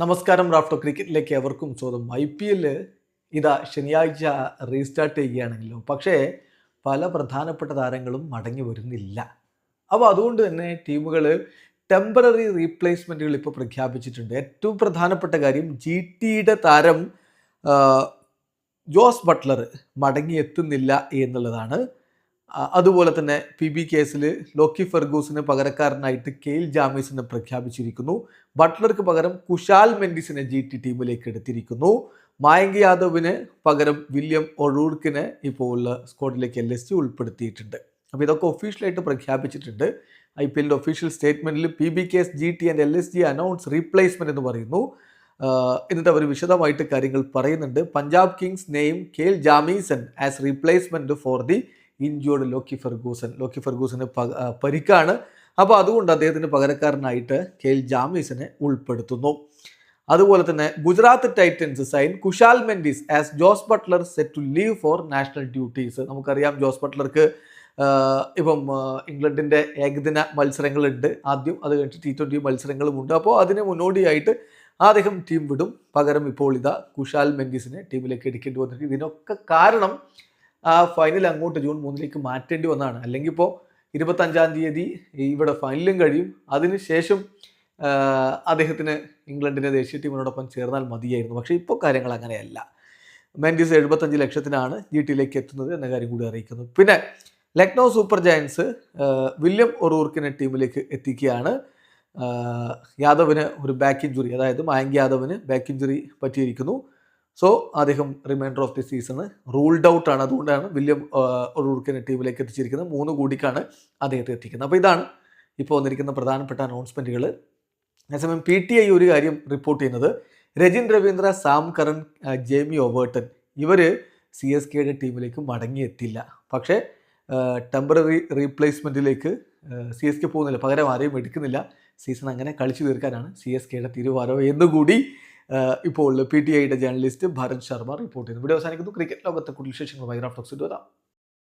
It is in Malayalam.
നമസ്കാരം റാഫ്റ്റോ ക്രിക്കറ്റിലേക്ക് എവർക്കും സ്വാഗതം. ഐ പി എല്ല് ഇതാ ശനിയാഴ്ച റീസ്റ്റാർട്ട് ചെയ്യുകയാണെങ്കിലും പക്ഷേ പല പ്രധാനപ്പെട്ട താരങ്ങളും മടങ്ങി വരുന്നില്ല. അപ്പോൾ അതുകൊണ്ട് തന്നെ ടീമുകൾ ടെമ്പററി റീപ്ലേസ്മെന്റുകൾ ഇപ്പോൾ പ്രഖ്യാപിച്ചിട്ടുണ്ട്. ഏറ്റവും പ്രധാനപ്പെട്ട കാര്യം ജി ടിയുടെ താരം ജോസ് ബട്ട്ലർ മടങ്ങി എത്തുന്നില്ല എന്നുള്ളതാണ് അതുപോലെ തന്നെ പി ബി കേസിൽ ലോക്കി ഫെർഗൂസിന് പകരക്കാരനായിട്ട് കെയിൽ ജാമീസിനെ പ്രഖ്യാപിച്ചിരിക്കുന്നു. ബട്ട്ലർക്ക് പകരം കുശാൽ മെൻഡിസിനെ ജി ടി ടീമിലേക്ക് എടുത്തിരിക്കുന്നു. മായങ്ക് യാദവിന് പകരം വില്യം ഒഴൂർക്കിനെ ഇപ്പോൾ ഉള്ള സ്ക്വാഡിലേക്ക് എൽ എസ് ജി ഉൾപ്പെടുത്തിയിട്ടുണ്ട്. അപ്പോൾ ഇതൊക്കെ ഒഫീഷ്യലായിട്ട് പ്രഖ്യാപിച്ചിട്ടുണ്ട്. ഐ പി എല്ലിന്റെ official statement P B K S G T and L S G announce replacement എന്ന് പറയുന്നു. എന്നിട്ട് അവർ വിശദമായിട്ട് കാര്യങ്ങൾ പറയുന്നുണ്ട്. Punjab Kings name Kyle Jamieson as replacement for the injured Lockie Ferguson Lockie ഫെർഗൂസന് പരിക്കാണ്. അപ്പോൾ അതുകൊണ്ട് അദ്ദേഹത്തിന് പകരക്കാരനായിട്ട് കെയിൽ ജാമീസിനെ ഉൾപ്പെടുത്തുന്നു. അതുപോലെ തന്നെ Gujarat Titans sign Kusal Mendis as Jos Buttler set to leave for national duties നമുക്കറിയാം ജോസ് ബട്ട്ലർക്ക് ഇപ്പം ഇംഗ്ലണ്ടിന്റെ ഏകദിന മത്സരങ്ങളുണ്ട്. ആദ്യം അത് കഴിഞ്ഞിട്ട് ടി ട്വന്റി മത്സരങ്ങളുമുണ്ട് അപ്പോൾ അതിന് മുന്നോടിയായിട്ട് അദ്ദേഹം ടീം വിടും. പകരം ഇപ്പോൾ ഇതാ കുഷാൽ മെൻഡിസിനെ ടീമിലേക്ക് എടുക്കേണ്ടി വന്നിട്ട് ഇതിനൊക്കെ കാരണം ആ ഫൈനൽ അങ്ങോട്ട് ജൂൺ മൂന്നിലേക്ക് മാറ്റേണ്ടി വന്നതാണ് അല്ലെങ്കിൽ ഇപ്പോൾ ഇരുപത്തഞ്ചാം തീയതി ഇവിടെ ഫൈനലും കഴിയും. അതിനുശേഷം ശേഷം അദ്ദേഹത്തിന് ഇംഗ്ലണ്ടിന്റെ ദേശീയ ടീമിനോടൊപ്പം ചേർന്നാൽ മതിയായിരുന്നു. പക്ഷേ ഇപ്പോൾ കാര്യങ്ങൾ അങ്ങനെയല്ല. മെൻഡീസ് എഴുപത്തഞ്ച് ലക്ഷത്തിനാണ് ജി ടിയിലേക്ക് എത്തുന്നത് എന്ന കാര്യം കൂടി അറിയിക്കുന്നു. പിന്നെ ലക്നൗ സൂപ്പർ ജയൻസ് വില്യം ഒറൂർക്കിനെ ടീമിലേക്ക് എത്തിക്കുകയാണ്. യാദവിന് ഒരു ബാക്ക് ഇഞ്ചുറി അതായത് മായങ്ക് യാദവിന് ബാക്ക് ഇഞ്ചുറി പറ്റിയിരിക്കുന്നു. സോ അദ്ദേഹം reminder of the season ruled out ആണ്. അതുകൊണ്ടാണ് വില്യം റൂർക്കിനെ ടീമിലേക്ക് എത്തിച്ചിരിക്കുന്നത്. മൂന്ന് കൂടിക്കാണ് അദ്ദേഹത്തെ എത്തിക്കുന്നത്. അപ്പോൾ ഇതാണ് ഇപ്പോൾ വന്നിരിക്കുന്ന പ്രധാനപ്പെട്ട അനൗൺസ്മെന്റുകൾ അതേസമയം പി ടി ഐ ഒരു കാര്യം റിപ്പോർട്ട് ചെയ്യുന്നത്. Rachin Ravindra Sam Curran Jamie Overton ഇവർ സി എസ് കെയുടെ ടീമിലേക്ക് മടങ്ങിയെത്തില്ല. പക്ഷേ ടെമ്പററി റീപ്ലേസ്മെന്റിലേക്ക് സി എസ് കെ പോകുന്നില്ല. പകരം ആരെയും എടുക്കുന്നില്ല. സീസൺ അങ്ങനെ കളിച്ചു തീർക്കാനാണ് സി എസ് കെയുടെ തീരുമാനം. എന്നുകൂടി ഇപ്പോൾ പി ടി ഐയുടെ ജേർണലിസ്റ്റ് ഭരത് ശർമ്മ റിപ്പോർട്ട് ചെയ്യുന്നു. ഇവിടെ അവസാനിക്കുന്നു. ക്രിക്കറ്റ് ലോകത്തെ കൂടുതൽ വിശേഷങ്ങൾ മൈഗ്രാഫ്റ്റോക്സിൽ വരാം